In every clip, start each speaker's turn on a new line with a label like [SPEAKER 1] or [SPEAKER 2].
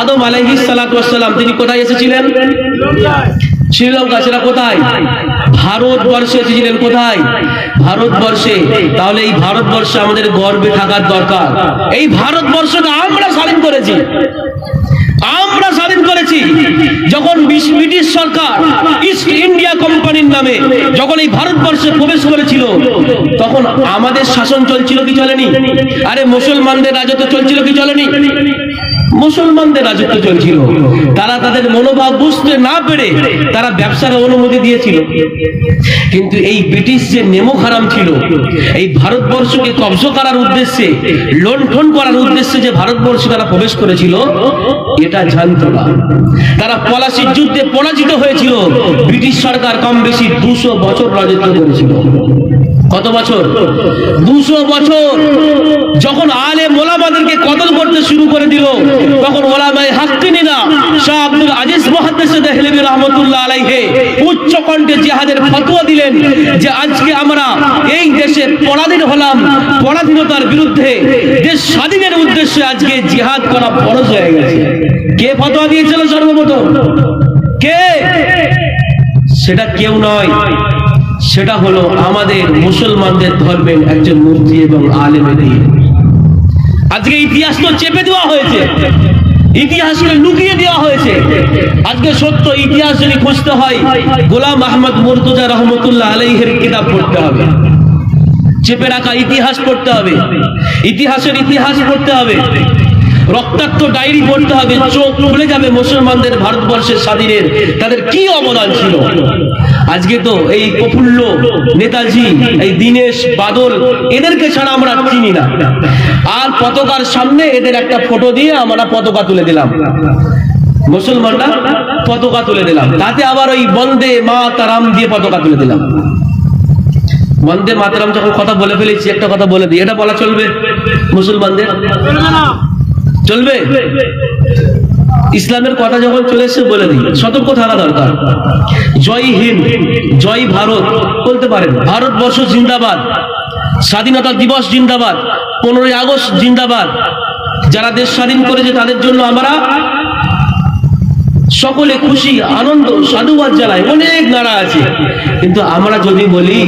[SPEAKER 1] আদম আলাইহিস সালাম তিনি কোথায় এসেছিলেন? শ্রীলঙ্কা, সেটা কোথায়? ভারতবর্ষে এসেছিলেন কোথায়? ভারতবর্ষে। তাহলে এই ভারতবর্ষে আমাদের গর্বে থাকার দরকার। এই ভারতবর্ষকে আমরা স্বাধীন করেছি। আমরা স্বাধীন করেছি যখন ব্রিটিশ সরকার ইস্ট ইন্ডিয়া কোম্পানির নামে যখন এই ভারতবর্ষে প্রবেশ করেছিল, তখন আমাদের শাসন চলছিল কি চলেনি? আরে মুসলমানদের রাজত্ব চলছিল কি চলেনি? মুসলমানদের রাজত্ব চলছিল। তারা তাদের মনোভাব বুঝতে না পেরে তারা ব্যবসার অনুমতি দিয়েছিল। কিন্তু এই ব্রিটিশ যে নেমো হারাম ছিল এই ভারতবর্ষকে কবজ করার উদ্দেশ্যে লণ্ঠন করার উদ্দেশ্যে যে ভারতবর্ষে তারা প্রবেশ করেছিল এটা জানতো না। তারা পলাশির যুদ্ধে পরাজিত হয়েছিল। ব্রিটিশ সরকার কম বেশি দুশো বছর রাজত্ব করেছিল। কত বছর? দুশো বছর। যখন আলে মোলামাদেরকে কদল করতে শুরু করে দিল, তখন ওলামাই হাক্কিনিনা শাহ আব্দুল আজিজ মুহাদ্দিস দেহলেবি রহমাতুল্লাহ আলাইহি উচ্চ কণ্ঠে জিহাদের ফতোয়া দিলেন যে, আজকে আমরা এই দেশে পরাধীন হলাম। পরাধীনতার বিরুদ্ধে, দেশ স্বাধীনের উদ্দেশ্যে আজকে জিহাদ করা ফরজ হয়ে গেছে। কে ফতোয়া দিয়েছিল সর্বপ্রথম? কে? সেটা কেউ নয়। সেটা হলো আমাদের মুসলমানদের ধর্মের একজন মূর্তি এবং আলেমের আজকে ইতিহাস তো চেপে দেওয়া হয়েছে। ইতিহাসকে লুকিয়ে দেওয়া হয়েছে। আজকে সত্য ইতিহাস যদি খুঁজতে হয়, গোলাম আহমদ মুর্তুজা রহমতুল্লাহ আলাইহের কিতাব পড়তে হবে। চেপে রাখা ইতিহাস পড়তে হবে। ইতিহাসের ইতিহাস পড়তে হবে। রক্তাক্ত ডায়েরি পড়তে হবে। চোখ খুলে যাবে মুসলমানদের ভারতবর্ষের স্বাধীনের। তাদের কি অবদান ছিল? আজকে তো এই প্রফুল্ল নেতাজি, এই দীনেশ বাদল, এদেরকে ছাড়া আমরা চিনি না। আর পতাকার সামনে এদের একটা ফটো দিয়ে আমরা পতাকা তুলে দিলাম। মুসলমানরা পতাকা তুলে দিলাম। তাতে আবার ওই বন্দে মা তারাম দিয়ে পতাকা তুলে দিলাম। বন্দে মাতারাম যখন কথা বলে ফেলেছি, একটা কথা বলে দিই। এটা বলা চলবে মুসলমানদের? চলবে? ইসলামের কথা যখন চলে এসছে, বলে দিই, সতর্ক থাকা দরকার। জয় হিন্দ, জয় ভারত বলতে পারেন। ভারতবর্ষ জিন্দাবাদ, স্বাধীনতা দিবস জিন্দাবাদ, পনেরোই আগস্ট জিন্দাবাদ। যারা দেশ স্বাধীন করেছে, তাদের জন্য আমরা সকলে খুশি, আনন্দ, সাধুবাদ জানাই। অনেক নাড়া আছে। কিন্তু আমরা যদি বলি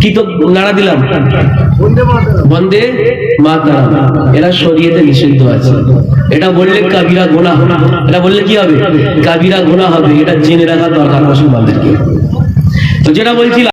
[SPEAKER 1] কি তো নাড়া দিলাম? বন্দে মাতারাম এরা শরীয়তে নিষিদ্ধ আছে। এটা বললে কাবিরা গোনা, এটা বললে কি হবে? কাবিরা গোনা হবে, এটা জেনে রাখা দরকার মুসলমানদেরকে তো যেটা বলছিলাম